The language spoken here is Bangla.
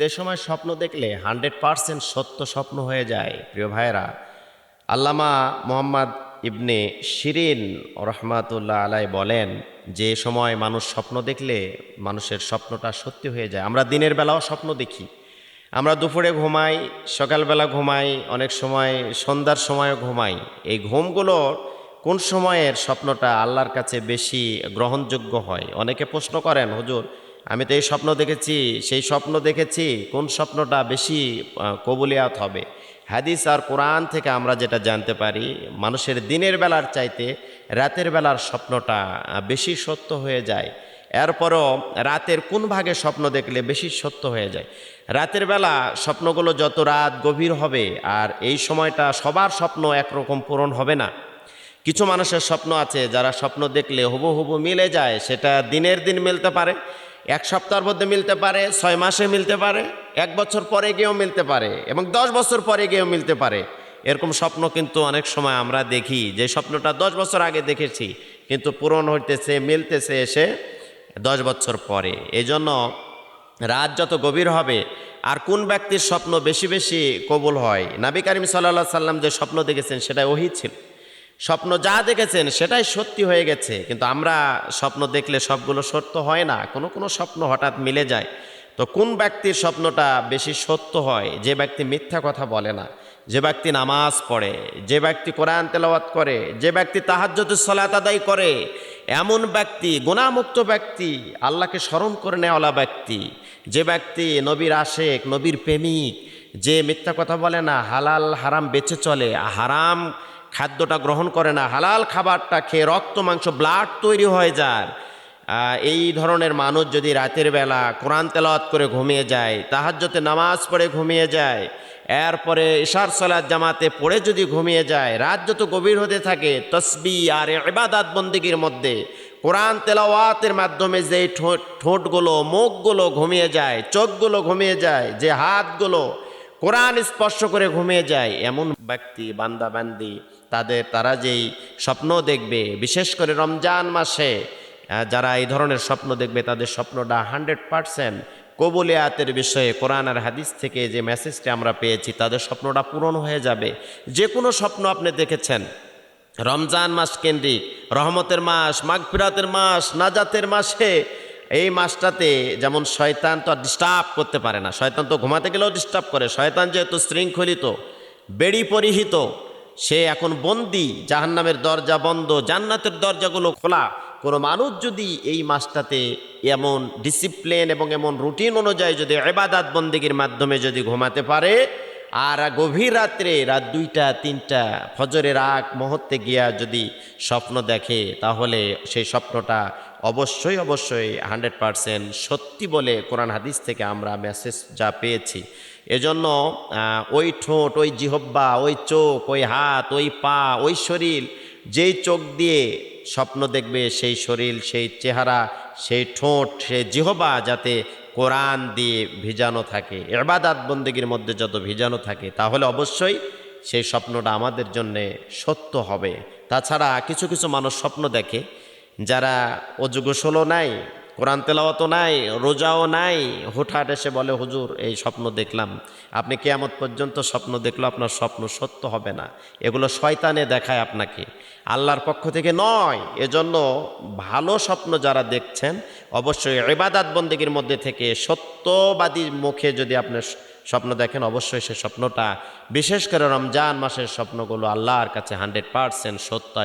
যে সময় স্বপ্ন দেখলে হান্ড্রেড পারসেন্ট সত্য স্বপ্ন হয়ে যায়, প্রিয় ভাইয়েরা, আল্লামা মোহাম্মদ ইবনে শিরিন রহমাতুল্লাহ আলাই বলেন, যে সময় মানুষ স্বপ্ন দেখলে মানুষের স্বপ্নটা সত্যি হয়ে যায়। আমরা দিনের বেলাও স্বপ্ন দেখি। আমরা দুপুরে ঘুমাই, সকালবেলা ঘুমাই, অনেক সময় সন্ধ্যার সময়ও ঘুমাই। এই ঘুমগুলোর কোন সময়ের স্বপ্নটা আল্লাহর কাছে বেশি গ্রহণযোগ্য হয়? অনেকে প্রশ্ন করেন, হুজুর আমি তো এই স্বপ্ন দেখেছি, সেই স্বপ্ন দেখেছি, কোন স্বপ্নটা বেশি কবুলিয়াত হবে? হাদিস আর কোরআন থেকে আমরা যেটা জানতে পারি, মানুষের দিনের বেলার চাইতে রাতের বেলার স্বপ্নটা বেশি সত্য হয়ে যায়। এরপরও রাতের কোন ভাগে স্বপ্ন দেখলে বেশি সত্য হয়ে যায়? রাতের বেলা স্বপ্নগুলো যত রাত গভীর হবে, আর এই সময়টা সবার স্বপ্ন একরকম পূরণ হবে না। কিছু মানুষের স্বপ্ন আছে, যারা স্বপ্ন দেখলে হুবু হুবু মিলে যায়, সেটা দিনের দিন মিলতে পারে, এক সপ্তাহের মধ্যে মিলতে পারে, ছয় মাসে মিলতে পারে, এক বছর পরে গিয়েও মিলতে পারে এবং দশ বছর পরে গিয়েও মিলতে পারে। এরকম স্বপ্ন কিন্তু অনেক সময় আমরা দেখি, যে স্বপ্নটা দশ বছর আগে দেখেছি, কিন্তু পূরণ হইতেছে, মিলতেছে এসে দশ বছর পরে। এই জন্য রাত যত গভীর হবে, আর কোন ব্যক্তির স্বপ্ন বেশি বেশি কবুল হয়? নাবি করিম সাল্লাম যে স্বপ্ন দেখেছেন সেটা ওহি ছিল। স্বপ্ন যা দেখেছেন সেটাই সত্যি হয়ে গেছে। কিন্তু আমরা স্বপ্ন দেখলে সবগুলো সত্য হয় না, কোনো কোনো স্বপ্ন হঠাৎ মিলে যায়। তো কোন ব্যক্তির স্বপ্নটা বেশি সত্য হয়? যে ব্যক্তি মিথ্যা কথা বলে না, যে ব্যক্তি নামাজ পড়ে, যে ব্যক্তি কোরআন তেলাওয়াত করে, যে ব্যক্তি তাহাজ্জতুস সালাত আদায় করে, এমন ব্যক্তি, গুণামুক্ত ব্যক্তি, আল্লাহকে স্মরণ করে নেওয়ালা ব্যক্তি, যে ব্যক্তি নবীর আশেক, নবীর প্রেমিক, যে মিথ্যা কথা বলে না, হালাল হারাম বেঁচে চলে, হারাম খাদ্যটা গ্রহণ করে না, হালাল খাবারটা খেয়ে রক্ত, মাংস, ব্লাড তৈরি হয়ে যায়। এই ধরনের মানুষ যদি রাতের বেলা কোরআন তেলাওয়াত করে ঘুমিয়ে যায়, তাহাজ্জতে নামাজ পড়ে ঘুমিয়ে যায়, এরপরে ইশার সলাদ জামাতে পড়ে যদি ঘুমিয়ে যায়, রাত যত গভীর হতে থাকে, তসবি আর ইবাদাত বন্দিগির মধ্যে কোরআন তেলাওয়াতের মাধ্যমে যে ঠোঁট ঠোঁটগুলো, মুখগুলো ঘুমিয়ে যায়, চোখগুলো ঘুমিয়ে যায়, যে হাতগুলো কোরআন স্পর্শ করে ঘুমিয়ে যায়। এমন ব্যক্তি, বান্দা, বান্দি, তাদের, তারা যেই স্বপ্ন দেখবে, বিশেষ করে রমজান মাসে যারা এই ধরনের স্বপ্ন দেখবে, তাদের স্বপ্নটা হান্ড্রেড পারসেন্ট কবুলিয়াতের বিষয়ে কোরআন আর হাদিস থেকে যে মেসেজটি আমরা পেয়েছি, তাদের স্বপ্নটা পূরণ হয়ে যাবে। যে কোনো স্বপ্ন আপনি দেখেছেন, রমজান মাস কেন্দ্রিক, রহমতের মাস, মাগফিরাতের মাস, নাজাতের মাসে এই মাসটাতে যেমন শয়তান তো ডিস্টার্ব করতে পারে না, শয়তান তো ঘুমাতে গেলেও ডিস্টার্ব করে। শয়তান যেহেতু শৃঙ্খলিত, বেড়ি পরিহিত, সে এখন বন্দি, জাহান্নামের দরজা বন্ধ, জান্নাতের দরজাগুলো খোলা। কোনো মানুষ যদি এই মাসটাতে এমন ডিসিপ্লিন এবং এমন রুটিন অনুযায়ী যদি এবাদাত বন্দিগির মাধ্যমে যদি ঘুমাতে পারে, আর গভীর রাত্রে রাত দুইটা, তিনটা, ফজরের আগ মুহূর্তে গিয়া যদি স্বপ্ন দেখে, তাহলে সেই স্বপ্নটা অবশ্যই অবশ্যই হান্ড্রেড পারসেন্ট সত্যি বলে কোরআন হাদিস থেকে আমরা মেসেজ যা পেয়েছি। এজন্য ওই ঠোঁট, ওই জিহব্বা ওই চোখ, ওই হাত, ওই পা, ওই শরীর, যেই চোখ দিয়ে স্বপ্ন দেখবে সেই শরীর, সেই চেহারা, সেই ঠোঁট, সেই জিহবা যাতে কোরআন দিয়ে ভিজানো থাকে। এবাদাত বন্দেগীর মধ্যে যত ভিজানো থাকে, তাহলে অবশ্যই সেই স্বপ্নটা আমাদের জন্যে সত্য হবে। তাছাড়া কিছু কিছু মানুষ স্বপ্ন দেখে যারা অজু গোসলও নাই, কোরআন তেলাওয়াতও নাই, রোজাও নাই, হুটহাট এসে বলে, হুজুর, এই স্বপ্ন দেখলাম। আপনি কেয়ামত পর্যন্ত স্বপ্ন দেখল আপনার স্বপ্ন সত্য হবে না। এগুলো শয়তানে দেখায় আপনাকে। আল্লাহর পক্ষ থেকে নয়। এজন্য ভালো স্বপ্ন যারা দেখছেন, অবশ্যই এবাদাত বন্দেগীর মধ্যে থেকে সত্যবাদী মুখে যদি আপনি স্বপ্ন দেখেন, অবশ্যই সে স্বপ্নটা, বিশেষ করে রমজান মাসের স্বপ্নগুলো আল্লাহর কাছে হান্ড্রেড পারসেন্ট সত্য